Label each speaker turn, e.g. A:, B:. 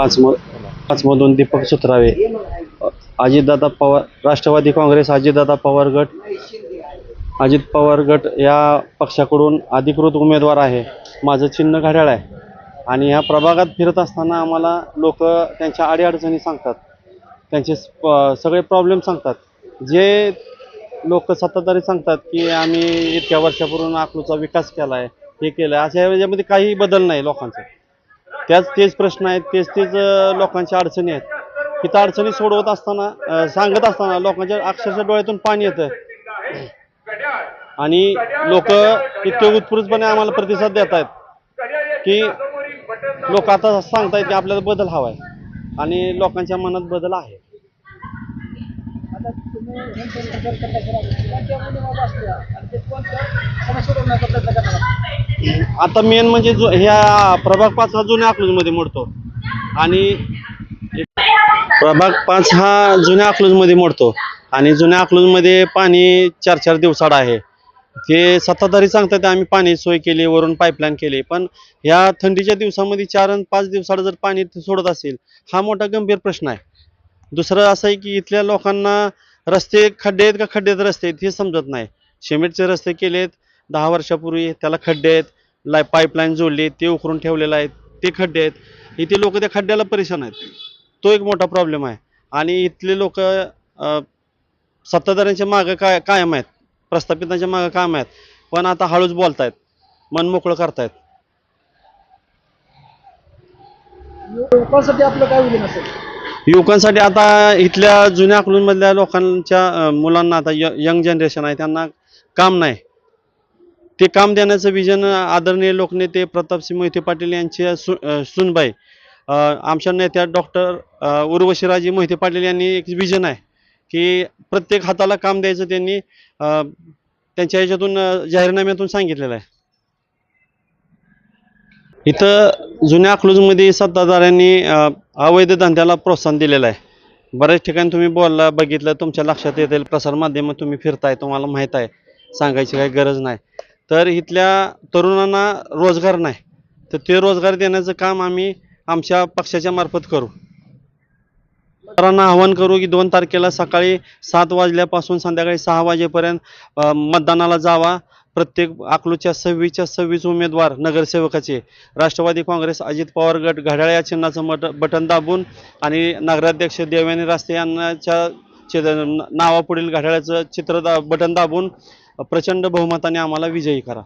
A: पाच म पाचमधून दीपक सुत्रावे. अजितदादा पवार राष्ट्रवादी काँग्रेस अजितदादा पवार गट अजित पवार गट या पक्षाकडून अधिकृत उमेदवार आहे. माझं चिन्ह घड्याळ आहे. आणि ह्या प्रभागात फिरत असताना आम्हाला लोक त्यांच्या अडीअडचणी सांगतात. त्यांचे सगळे प्रॉब्लेम सांगतात. जे लोक सत्ताधारी सांगतात की आम्ही इतक्या वर्षापूर्वी अकलूचा विकास केला आहे हे केलं आहे अशा याच्यामध्ये काही बदल नाही लोकांचा. त्याच तेच प्रश्न आहेत तेच तेच लोकांच्या अडचणी आहेत. तिथं अडचणी सोडवत असताना सांगत असताना लोकांच्या अक्षरशः डोळ्यातून पाणी येतं. आणि लोक इतके उत्स्फूर्तपणे आम्हाला प्रतिसाद देत आहेत की लोक आता सांगतायत की आपल्याला बदल हवा आहे आणि लोकांच्या मनात बदल आहे.
B: आता
A: मेन म्हणजे जो ह्या प्रभाग पाच हा जुन्या अकलूजमध्ये मोडतो. आणि प्रभाग पाच हा जुन्या अकलूजमध्ये मोडतो. आणि जुन्या अकलूजमध्ये पाणी चार चार दिवसाड आहे. ते सत्ताधारी सांगतात आम्ही पाणी सोय केली वरून पाईपलाईन केली. पण ह्या थंडीच्या दिवसामध्ये चार आणि पाच दिवसाड जर पाणी सोडत असेल हा मोठा गंभीर प्रश्न आहे. दुसरं असं आहे की इथल्या लोकांना रस्ते खड्डे आहेत का खड्डे रस्ते आहेत हे समजत नाही. सिमेंटचे रस्ते केलेत. दहा वर्षापूर्वी त्याला खड्डे आहेत. लाय पाईपलाईन जोडली ते उकरून ठेवलेलं आहे ते खड्डे आहेत. इथे लोक त्या खड्ड्याला परेशान आहेत. तो एक मोठा प्रॉब्लेम आहे. आणि इथले लोक सत्ताधाऱ्यांच्या मागं काय कायम आहेत. प्रस्थापितांच्या मागं कायम आहेत. पण आता हळूच बोलतायत. मन मोकळं करतायत.
B: युवकांसाठी आपलं काय असेल?
A: युवकांसाठी आता इथल्या जुन्या अकलूजमधल्या लोकांच्या मुलांना आता य यंग जनरेशन आहे त्यांना काम नाही. ते काम देण्याचं विजन आदरणीय लोकनेते प्रतापसिंह मोहिते पाटील यांच्या सु सुनबाई आमच्या नेत्या डॉक्टर उर्वशीराजी मोहिते पाटील यांनी एक विजन आहे की प्रत्येक हाताला काम द्यायचं त्यांनी त्यांच्या ह्याच्यातून जाहीरनाम्यातून सांगितलेलं आहे. इथं जुन्या अकलूजमध्ये सत्ताधाऱ्यांनी अवैध धंद्याला प्रोत्साहन दिलेलं आहे. बऱ्याच ठिकाणी तुम्ही बोलला बघितलं तुमच्या लक्षात येतील प्रसारमाध्यमात तुम्ही फिरताय तुम्हाला माहीत आहे. सांगायची काही गरज नाही. तर इथल्या तरुणांना रोजगार नाही. तर ते रोजगार देण्याचं काम आम्ही आमच्या पक्षाच्या मार्फत करू. मतदारांना आवाहन करू की दोन तारखेला सकाळी सात वाजल्यापासून संध्याकाळी सहा वाजेपर्यंत मतदानाला जावा. प्रत्येक अकलूच्या सव्वीसच्या सव्वीस उमेदवार नगरसेवकाचे. राष्ट्रवादी काँग्रेस अजित पवार गट घड्याळ या चिन्हाचं मट बटन दाबून आणि नगराध्यक्ष देवयानी रास्ते यांच्या चे- नावापुढील घड्याळाचं चित्र दा बटन दाबून प्रचंड बहुमताने आम्हाला विजयी करा.